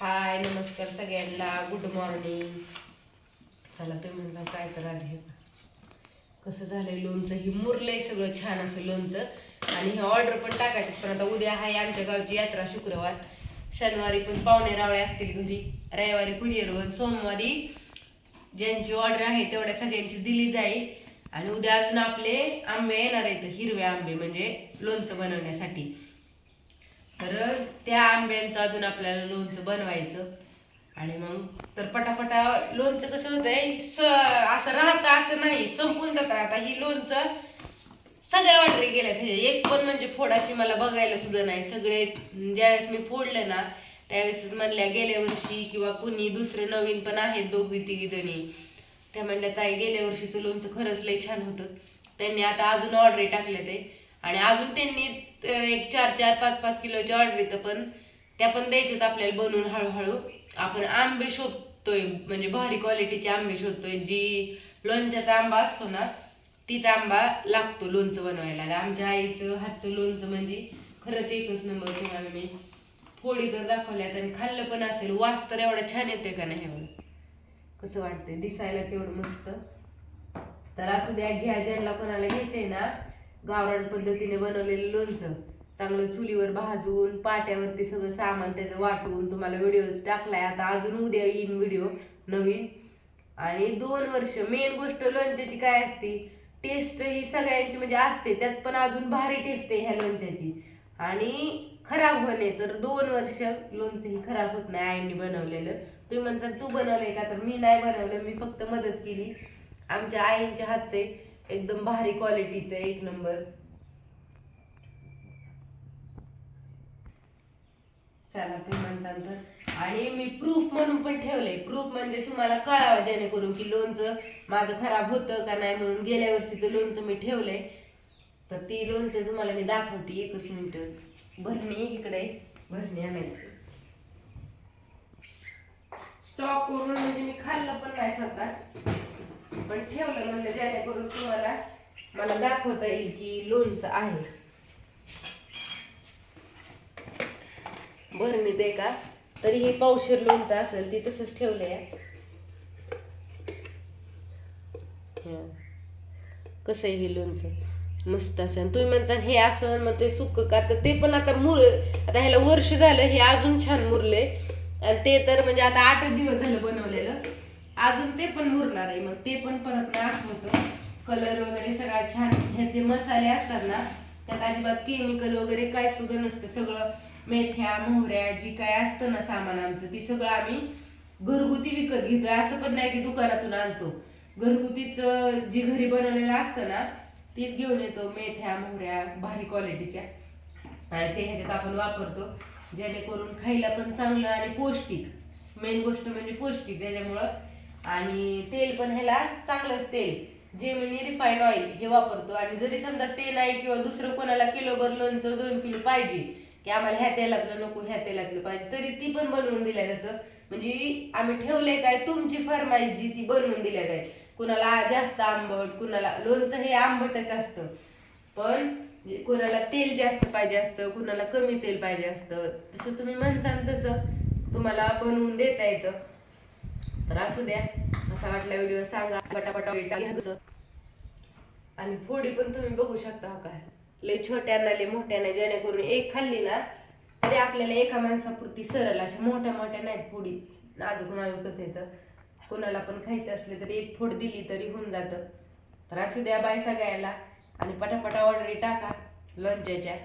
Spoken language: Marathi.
हाय नमस्कार सगळ्यांना. गुड मॉर्निंग चला तुम्ही म्हणता काय तर आज हे कसं झालंय? लोणचं ही मुरलंय सगळं छान असं लोणचं. आणि हे ऑर्डर पण टाकायचं पण आता उद्या आहे आमच्या गावची यात्रा शुक्रवार. शनिवारी पण पाहुणे रावळे असतील घरी. रविवारी कुरिअरवर सोमवारी ज्यांची ऑर्डर आहे तेवढ्या सगळ्यांची दिली जाईल. आणि उद्या अजून आपले आंबे येणार आहेत हिरवे आंबे म्हणजे लोणचं बनवण्यासाठी. तर त्या आंब्यांचं अजून आपल्याला लोणचं बनवायचं. आणि मग तर पटापटा लोणचं कसं होतंय स असं राहतं असं नाही संपून जातं. आता ही लोणचं सगळ्या वाटरी गेल्या त्याच्या एक पण म्हणजे फोडाशी मला बघायला सुद्धा नाही. सगळे ज्यावेळेस मी फोडलं ना त्यावेळेस म्हणल्या गेल्या वर्षी किंवा कुणी दुसरं नवीन पण आहेत दोघी तिघी जणी. त्या म्हणल्या ताई गेल्या वर्षीचं लोणचं खरंच लय छान होतं. त्यांनी आता अजून ऑर्डरी टाकले ते. आणि अजून त्यांनी एक चार चार पाच पाच किलोच्या ऑर्डर येतं पण त्या पण द्यायच्यात आपल्याला बनवून हळूहळू. आपण आंबे शोधतोय म्हणजे भारी क्वालिटीचे आंबे शोधतोय. जी लोणच्याचा आंबा असतो ना तीच आंबा लागतो लोणचं बनवायला. आणि आमच्या आईचं हातचं लोणचं म्हणजे खरंच एकच नंबर तुम्हाला मी फोडी तर दाखवल्यात आणि खाल्लं पण असेल वास तर एवढा छान येते का नाही एवढं कसं वाटतंय? दिसायलाच एवढं मस्त. तर असू द्या घ्या ज्यांना कोणाला घ्यायचंय ना गावरान पद्धतीने बनवलेलं लोणचं. चांगलं चुलीवर भाजून पाट्यावरती सगळं सामान त्याचं वाटून तुम्हाला व्हिडिओ टाकलाय. आता अजून उद्या येईन व्हिडिओ नवीन. आणि दोन वर्ष मेन गोष्ट लोणच्याची काय असते टेस्ट ही सगळ्यांची म्हणजे असते. त्यात पण अजून भारी टेस्ट आहे ह्या लोणच्याची. आणि खराब होणे तर दोन वर्ष लोणचं ही खराब होत नाही आईंनी बनवलेलं. तुम्ही म्हणसाल तू बनवलंय का? तर मी नाही बनवलं मी फक्त मदत केली. आमच्या आईंच्या हातचे. एकदम भारी क्वालिटीचं एक नंबर तर. आणि मी प्रूफ म्हणून पण ठेवलंय. प्रूफ म्हणजे तुम्हाला कळावं जेणेकरून की लोणचं माझं खराब होतं का नाही म्हणून गेल्या वर्षीचं लोणचं मी ठेवलंय. तर ती लोणचं तुम्हाला मी दाखवते एकच मिनिट. भरणी इकडे. भरणी आणायची. स्टॉक करून म्हणजे मी खाल्लं पण नाही स्वतः पण ठेवलं म्हणलं जेणेकरून तुम्हाला मला दाखवता येईल की लोणचं आहे. भरणीत आहे का? तरी हे पावशेर लोणचं असेल ती तसंच ठेवलंय. हं. कसं आहे हे लोणचं? मस्त असं. तुम्ही म्हणता हे असं मग ते सुक का? तर ते पण आता मुर आता ह्याला वर्ष झालं हे अजून छान मुरले आणि ते तर म्हणजे आता आठ दिवस झालं बनवलेलं. अजून ते पण मुरणार आहे. मग ते पण परत नाश होतं कलर वगैरे सगळा छान. ह्याचे मसाले असतात ना त्यात अजिबात केमिकल वगैरे काय सुद्धा नसतं. सगळं मेथ्या मोहऱ्या जी काय असतं ना सामान आमचं ती सगळं आम्ही घरगुती विकत घेतोय. असं पण नाही की दुकानातून आणतो. घरगुतीच जी घरी बनवलेलं असतं ना तीच घेऊन येतो. मेथ्या मोहऱ्या भारी क्वालिटीच्या आणि ते ह्याच्यात आपण वापरतो. जेणेकरून खायला पण चांगलं आणि पौष्टिक. मेन गोष्ट म्हणजे पौष्टिक. त्याच्यामुळं आणि तेल पण ह्याला चांगलंच तेल. जे मी रिफाईन ऑइल हे वापरतो आणि जरी समजा ते नाही किंवा दुसरं कोणाला किलोभर लोणचं दोन किलो पाहिजे की आम्हाला ह्या तेलातलं नको ह्या तेलातलं पाहिजे तरी ती पण बनवून दिल्या जातं. म्हणजे आम्ही ठेवले काय तुमची फरमाईश जी ती बनवून दिल्या जाईल. कुणाला जास्त आंबट कुणाला लोणचं हे आंबटच असतं. पण कुणाला कोणाला तेल जास्त पाहिजे असतं कुणाला कमी तेल पाहिजे असतं तसं तुम्ही म्हणसान तसं तुम्हाला बनवून देता येतं. तर असू द्या. असा वाटला व्हिडिओ सांगा. पटापटा घ्यायचं आणि फोडी पण तुम्ही बघू शकता हो काय लय छोट्यांना लय मोठ्याने जेणेकरून एक खाल्ली ना तरी आपल्याला एका माणसापुरती सरळ अशा मोठ्या मोठ्या नाहीत फोडी. नाजूक नाजूकच येतं. कोणाला पण खायचं असले तरी एक फोड दिली तरी होऊन जातं. तर असू द्या बाय सगळ्याला. आणि पटापटा ऑर्डरी टाका. लोणच्याच्या